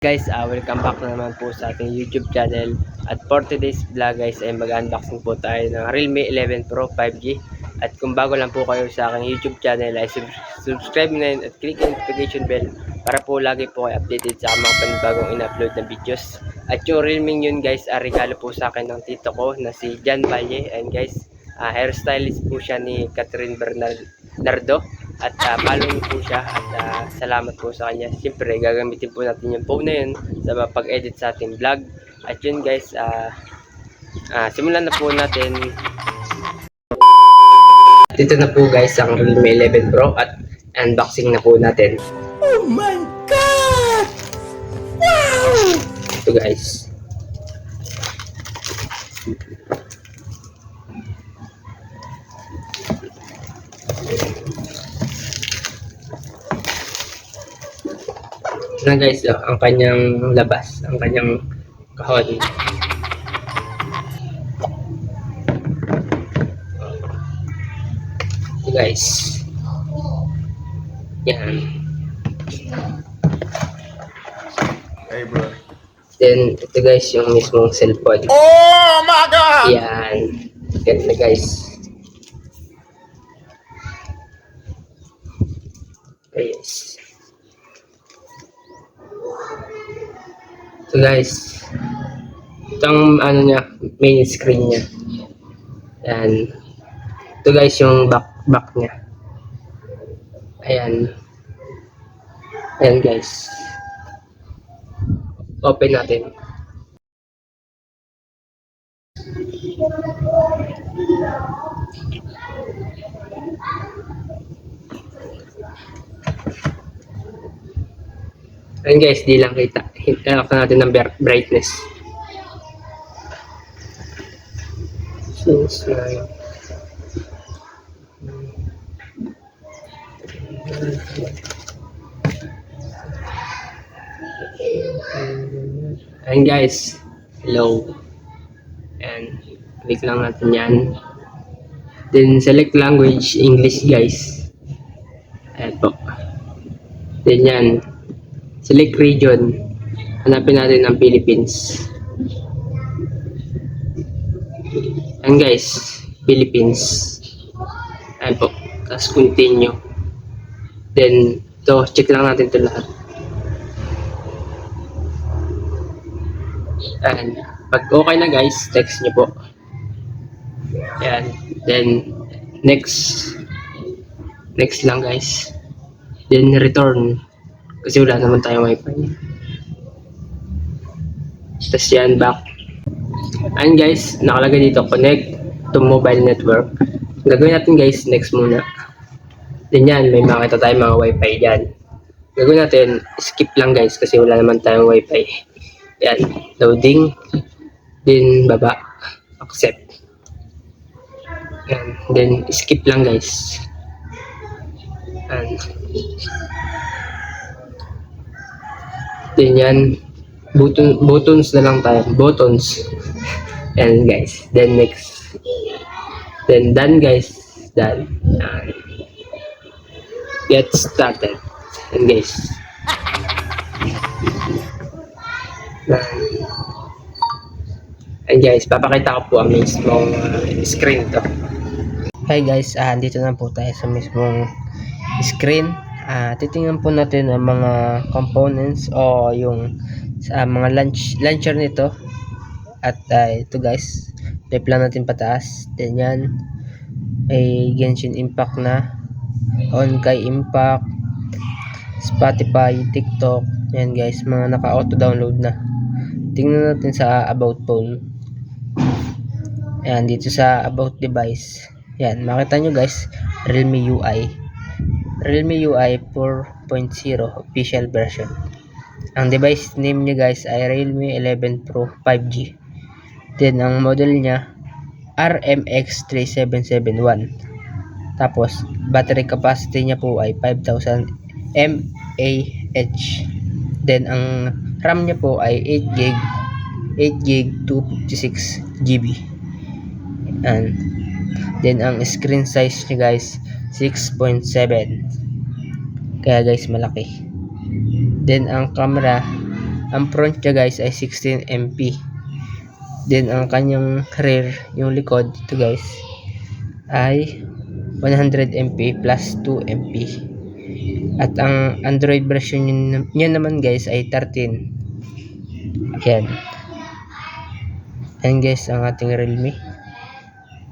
Guys, uh, welcome back na naman po sa ating YouTube channel. At for today's vlog guys ay mag-unboxing po tayo ng Realme 11 Pro 5G. At kung bago lang po kayo sa aking YouTube channel ay sub- subscribe na at click ang notification bell para po lagi po kayo updated sa mga panibagong in-upload na videos. At yung Realme yun guys, ay regalo po sa akin ng tito ko na si Jan Valle. And guys, uh, hairstylist po siya ni Catherine Bernardo. At uh, follow niyo po siya at ah, salamat po sa kanya. Siyempre, gagamitin po natin yung phone na yun sa pag-edit sa ating vlog. At yun guys, ah ah, simulan na po natin. Dito na po guys ang Realme 11 Pro at unboxing na po natin. Oh my god! Wow! Ito guys. Na guys, oh, ang kanyang labas, ang kanyang kahon. Ito guys. Yan. Hey bro. Then, ito guys, yung mismong cellphone. Oh my god! Yan. Ganda guys. Guys. Guys. Itong ano niya, main screen niya. Yan. Ito guys yung back back niya. Ayan. Ayan guys. Open natin. Ayun guys, di lang kita. Hit-up natin ng brightness. Since nine. Ayun guys. Hello. And click lang natin yan. Then select language, English guys. Po. Then yan. Select region. Hanapin natin ang Philippines. Ayan guys. Philippines. Ayan po. Tapos continue. Then, to check lang natin ito lahat. Ayan. Pag okay na guys, text nyo po. Ayan. Then, next. Next lang guys. Then, return. Kasi wala naman tayong wifi. Tapos yan, back. Ayan guys, nakalagay dito, connect to mobile network. Gagawin natin guys, next muna. Then yan, may makita tayong mga wifi dyan. Gagawin natin, skip lang guys, kasi wala naman tayong wifi. Yan, loading. Then, baba. Accept. Yan, then skip lang guys. Yan. Then yan, button, buttons na lang tayo. Buttons. Yan guys. Then next. Then done guys. Done. Yan. Get started. Yan guys. Yan. Yan guys, papakita ko po ang mismong uh, screen to. Hi guys, ah dito na po tayo sa mismong screen. Ah, titingnan po natin ang mga components o yung sa mga launch launcher nito. At ah, ito guys, type lang natin pataas. Then yan, may Genshin Impact na. On kay Impact, Spotify, TikTok. Yan guys, mga naka-auto download na. Tingnan natin sa about phone. Ayan, dito sa about device. Yan, makita nyo guys, Realme UI. Realme UI 4.0 official version. Ang device name niya guys ay Realme 11 Pro 5G. Then ang model niya RMX 3771. Tapos battery capacity niya po ay 5000 mAh. Then ang RAM niya po ay 8 GB 8 GB 256 GB. And then ang screen size niya guys 6.7 kaya guys malaki then ang camera Ang front niya guys ay 16 MP. Then ang kanyang rear, yung likod ito guys ay 100 MP plus 2 MP. At ang Android version niya naman guys ay 13. Ayan. Ayan guys ang ating Realme.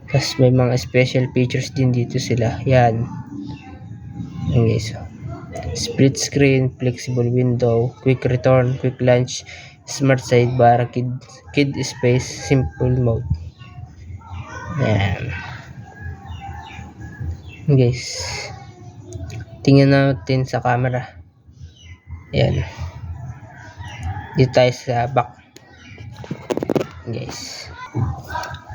Tapos may mga special features din dito sila. Yan. Ayan guys. Split screen, flexible window, quick return, quick launch, smart sidebar, kid, kid space, simple mode. Ayan. Guys. Tingnan natin sa camera. Ayan. Dito tayo sa back. Guys.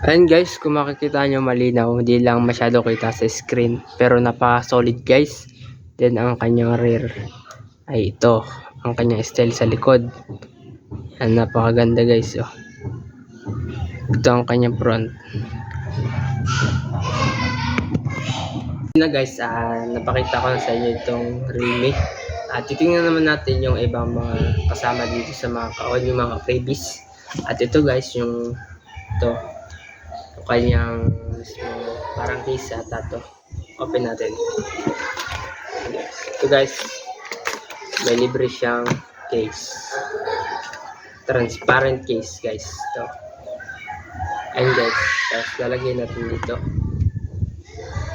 Ayan guys, kung makikita nyo malinaw, hindi lang masyado kita sa screen. Pero napaka-solid guys. Then ang kanyang rear ay ito. Ang kanyang style sa likod. Yan, napakaganda guys. Oh. Ito ang kanyang front. Na guys, ah, napakita ko na sa inyo itong Realme. At titingnan naman natin yung ibang mga kasama dito sa mga kaon, yung mga freebies. At ito guys, yung ito, yung kanyang mismo parang case ata to. Open natin. Ito guys, may libre siyang case. Transparent case guys. Ito. Ayan guys, tapos lalagyan natin dito.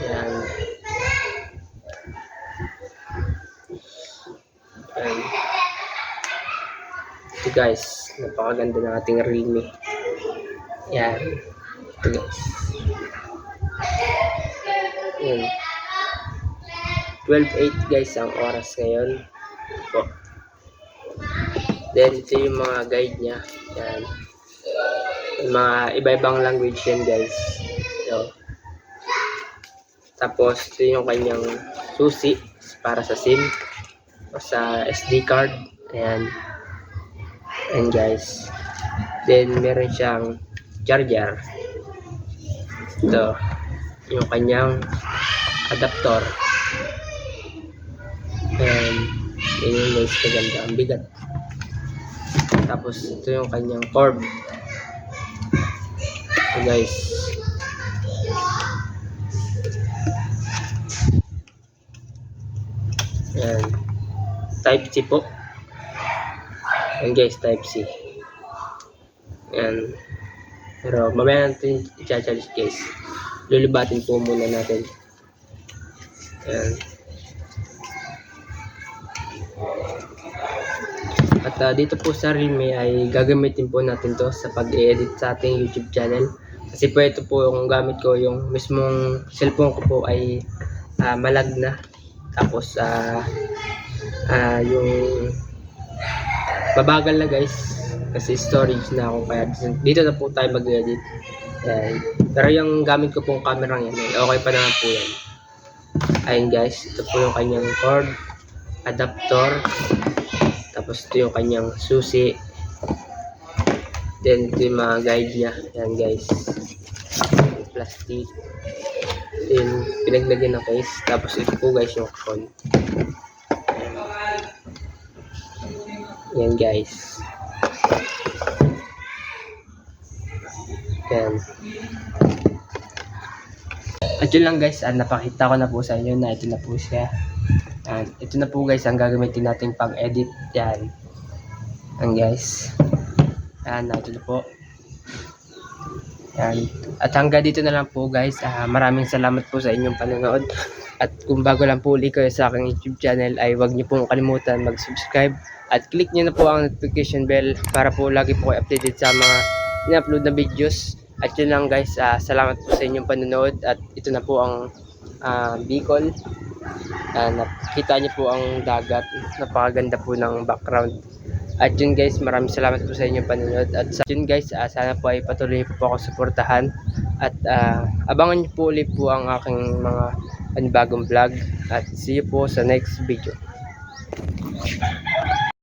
Ayan. Ayan. Ito guys, napakaganda ng ating Realme. Ayan. Ito guys. Ayan. 12.8 guys ang oras ngayon. Po. Then ito yung mga guide niya. Yan. Yung mga iba-ibang language yan guys. So, tapos ito yung kanyang susi para sa SIM o sa SD card. Ayan. Ayan guys. Then meron siyang charger. Ito. Yung kanyang adapter. And yun guys kaganda. Ang bigat. Tapos ito yung kanyang cord. Ito guys. Ayan. Type C po. Ayan guys, type C. Ayan. Pero mamaya natin i-charge guys. Lulubatin po muna natin. Ayan. Ah, dito po sa Realme ay gagamitin po natin to sa pag-edit sa ating YouTube channel. Kasi po ito po yung gamit ko, yung mismong cellphone ko po ay ah, malag na. Tapos ah ah, yung babagal na guys kasi storage na ako kaya dito na po tayo mag-edit. Ayan. Pero yung gamit ko pong camera yan, ay okay pa naman po yan. Ayun guys, ito po yung kanyang cord, adapter, tapos ito yung kanyang susi. Then ito yung mga guide niya. Ayan guys. Plastic. Then pinaglagyan ng case. Tapos ito po guys yung phone. Ayan guys. Ayan. At yun lang guys, ah, napakita ko na po sa inyo na ito na po siya. Yan. Ito na po guys ang gagamitin nating pang-edit. Yan. Yan guys. Yan, ito na po. Yan. At hanggang dito na lang po guys. Ah, maraming salamat po sa inyong panonood. At kung bago lang po ulit kayo sa aking YouTube channel ay huwag niyo pong kalimutan mag-subscribe at click niyo na po ang notification bell para po lagi po kayo updated sa mga in-upload na videos. At yun lang guys, ah, salamat po sa inyong panonood at ito na po ang ah, Bicol. Uh, nakita niyo po ang dagat. Napakaganda po ng background. At yun guys, maraming salamat po sa inyong panonood. At sa yun guys, ah, sana po ay patuloy po, ako suportahan. At ah, abangan niyo po ulit po ang aking mga panibagong vlog. At see you po sa next video.